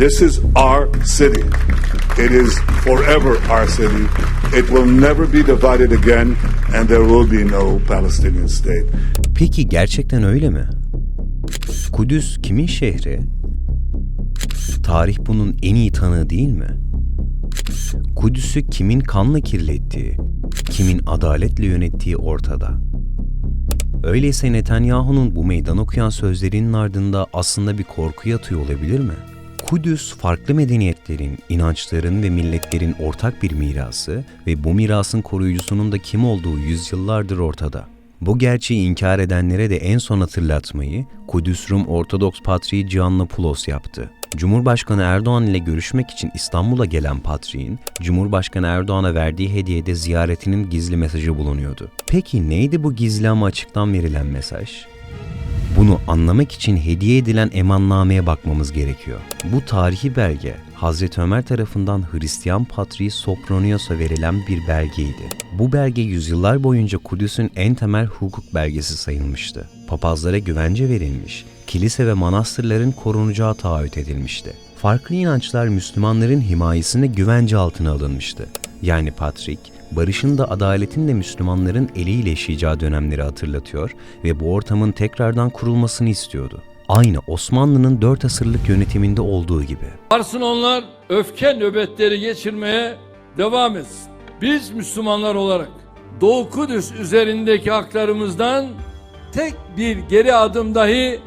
This is our city. It is forever our city. It will never be divided again, and there will be no Palestinian state. Peki gerçekten öyle mi? Kudüs kimin şehri? Tarih bunun en iyi tanığı değil mi? Kudüs'ü kimin kanla kirlettiği, kimin adaletle yönettiği ortada. Öyleyse Netanyahu'nun bu meydan okuyan sözlerinin ardında aslında bir korku yatıyor olabilir mi? Kudüs, farklı medeniyetlerin, inançların ve milletlerin ortak bir mirası ve bu mirasın koruyucusunun da kim olduğu yüzyıllardır ortada. Bu gerçeği inkar edenlere de en son hatırlatmayı Kudüs Rum Ortodoks Patriği Giannopoulos yaptı. Cumhurbaşkanı Erdoğan ile görüşmek için İstanbul'a gelen Patriğin, Cumhurbaşkanı Erdoğan'a verdiği hediyede ziyaretinin gizli mesajı bulunuyordu. Peki neydi bu gizli ama açıktan verilen mesaj? Bunu anlamak için hediye edilen emannameye bakmamız gerekiyor. Bu tarihi belge Hazreti Ömer tarafından Hristiyan Patriği Sopronios'a verilen bir belgeydi. Bu belge yüzyıllar boyunca Kudüs'ün en temel hukuk belgesi sayılmıştı. Papazlara güvence verilmiş, kilise ve manastırların korunacağı taahhüt edilmişti. Farklı inançlar Müslümanların himayesine güvence altına alınmıştı. Yani Patrik, barışın da adaletin de Müslümanların eliyle yaşayacağı dönemleri hatırlatıyor ve bu ortamın tekrardan kurulmasını istiyordu. Aynı Osmanlı'nın 4 asırlık yönetiminde olduğu gibi. Varsın onlar öfke nöbetleri geçirmeye devam etsin. Biz Müslümanlar olarak Doğu Kudüs üzerindeki haklarımızdan tek bir geri adım dahi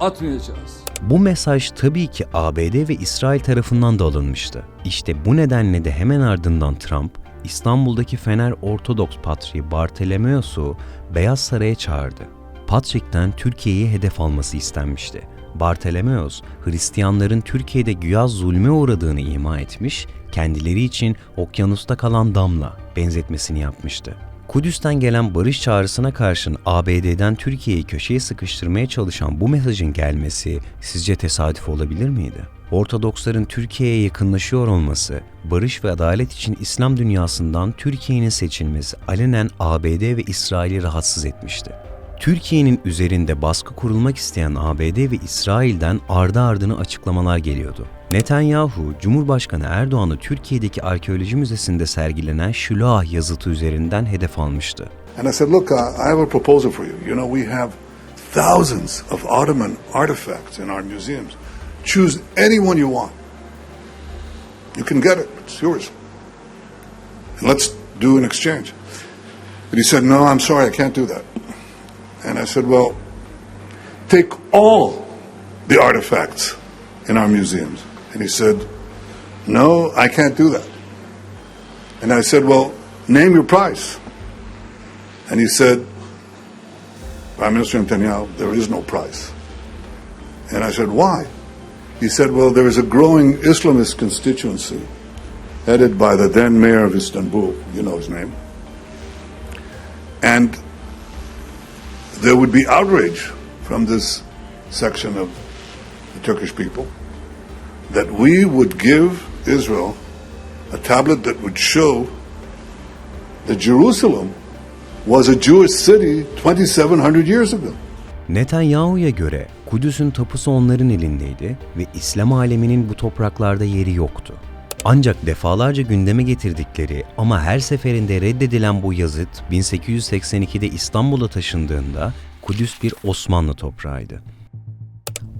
atmayacağız. Bu mesaj tabii ki ABD ve İsrail tarafından da alınmıştı. İşte bu nedenle de hemen ardından Trump, İstanbul'daki Fener Ortodoks Patriği Bartolomeos'u Beyaz Saray'a çağırdı. Patrik'ten Türkiye'yi hedef alması istenmişti. Bartolomeos, Hristiyanların Türkiye'de güya zulme uğradığını ima etmiş, kendileri için okyanusta kalan damla benzetmesini yapmıştı. Kudüs'ten gelen barış çağrısına karşın ABD'den Türkiye'yi köşeye sıkıştırmaya çalışan bu mesajın gelmesi sizce tesadüf olabilir miydi? Ortodoksların Türkiye'ye yakınlaşıyor olması, barış ve adalet için İslam dünyasından Türkiye'nin seçilmesi alenen ABD ve İsrail'i rahatsız etmişti. Türkiye'nin üzerinde baskı kurulmak isteyen ABD ve İsrail'den ardı ardına açıklamalar geliyordu. Netanyahu, Cumhurbaşkanı Erdoğan'ı Türkiye'deki arkeoloji müzesinde sergilenen Şülah yazıtı üzerinden hedef almıştı. And I said, Look, I have a proposal for you. You know, we have thousands of Ottoman artifacts in our museums. Choose anyone you want. You can get it, it's yours. And let's do an exchange. But he said, No, I'm sorry, I can't do that. And I said, Well, take all the artifacts in our museums. And he said, No, I can't do that. And I said, Well, name your price. And he said, Prime Minister Netanyahu, there is no price. And I said, Why? He said, Well, there is a growing Islamist constituency headed by the then mayor of Istanbul, you know his name. And there would be outrage from this section of the Turkish people that we would give Israel a tablet that would show that Jerusalem was a Jewish city 2,700 years ago. Netanyahu'ya göre Kudüs'ün tapusu onların elindeydi ve İslam aleminin bu topraklarda yeri yoktu. Ancak defalarca gündeme getirdikleri ama her seferinde reddedilen bu yazıt 1882'de İstanbul'a taşındığında Kudüs bir Osmanlı toprağıydı.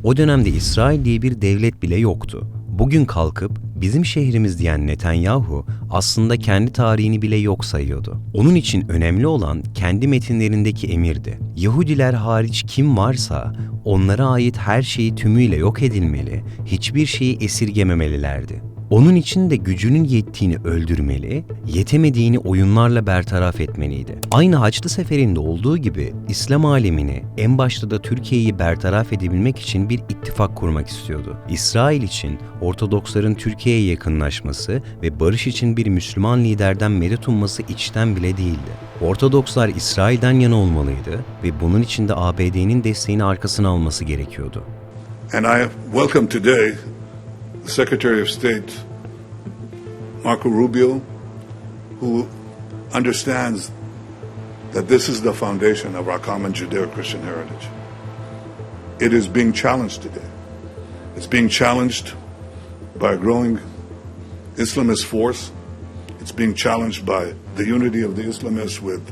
O dönemde İsrail diye bir devlet bile yoktu. Bugün kalkıp bizim şehrimiz diyen Netanyahu aslında kendi tarihini bile yok sayıyordu. Onun için önemli olan kendi metinlerindeki emirdi. Yahudiler hariç kim varsa onlara ait her şeyi tümüyle yok edilmeli, hiçbir şeyi esirgememelilerdi. Onun için de gücünün yettiğini öldürmeli, yetemediğini oyunlarla bertaraf etmeliydi. Aynı Haçlı Seferi'nde olduğu gibi İslam alemini en başta da Türkiye'yi bertaraf edebilmek için bir ittifak kurmak istiyordu. İsrail için Ortodoksların Türkiye'ye yakınlaşması ve barış için bir Müslüman liderden medet umması içten bile değildi. Ortodokslar İsrail'den yana olmalıydı ve bunun için de ABD'nin desteğini arkasına alması gerekiyordu. And I welcome today Secretary of State, Marco Rubio, who understands that this is the foundation of our common Judeo Christian heritage. It is being challenged today. It's being challenged by a growing Islamist force. It's being challenged by the unity of the Islamists with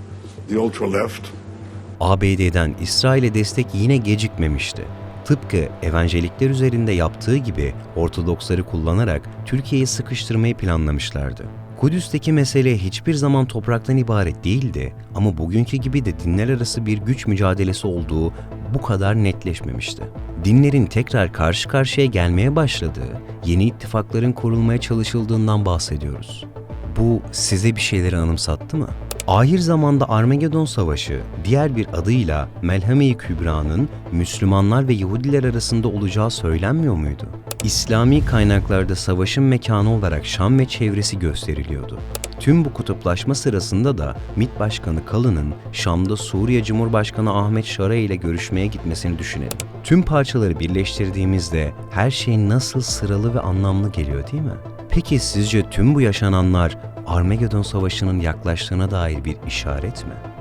the ultra left. ABD'den İsrail'e destek yine gecikmemişti. Tıpkı evangelikler üzerinde yaptığı gibi Ortodoksları kullanarak Türkiye'yi sıkıştırmayı planlamışlardı. Kudüs'teki mesele hiçbir zaman topraktan ibaret değildi ama bugünkü gibi de dinler arası bir güç mücadelesi olduğu bu kadar netleşmemişti. Dinlerin tekrar karşı karşıya gelmeye başladığı, yeni ittifakların kurulmaya çalışıldığından bahsediyoruz. Bu size bir şeyleri anımsattı mı? Ahir zamanda Armagedon Savaşı, diğer bir adıyla Melhame-i Kübra'nın Müslümanlar ve Yahudiler arasında olacağı söylenmiyor muydu? İslami kaynaklarda savaşın mekanı olarak Şam ve çevresi gösteriliyordu. Tüm bu kutuplaşma sırasında da MİT Başkanı Kalın'ın Şam'da Suriye Cumhurbaşkanı Ahmet Şara ile görüşmeye gitmesini düşünelim. Tüm parçaları birleştirdiğimizde her şey nasıl sıralı ve anlamlı geliyor değil mi? Peki sizce tüm bu yaşananlar Armagedon Savaşı'nın yaklaştığına dair bir işaret mi?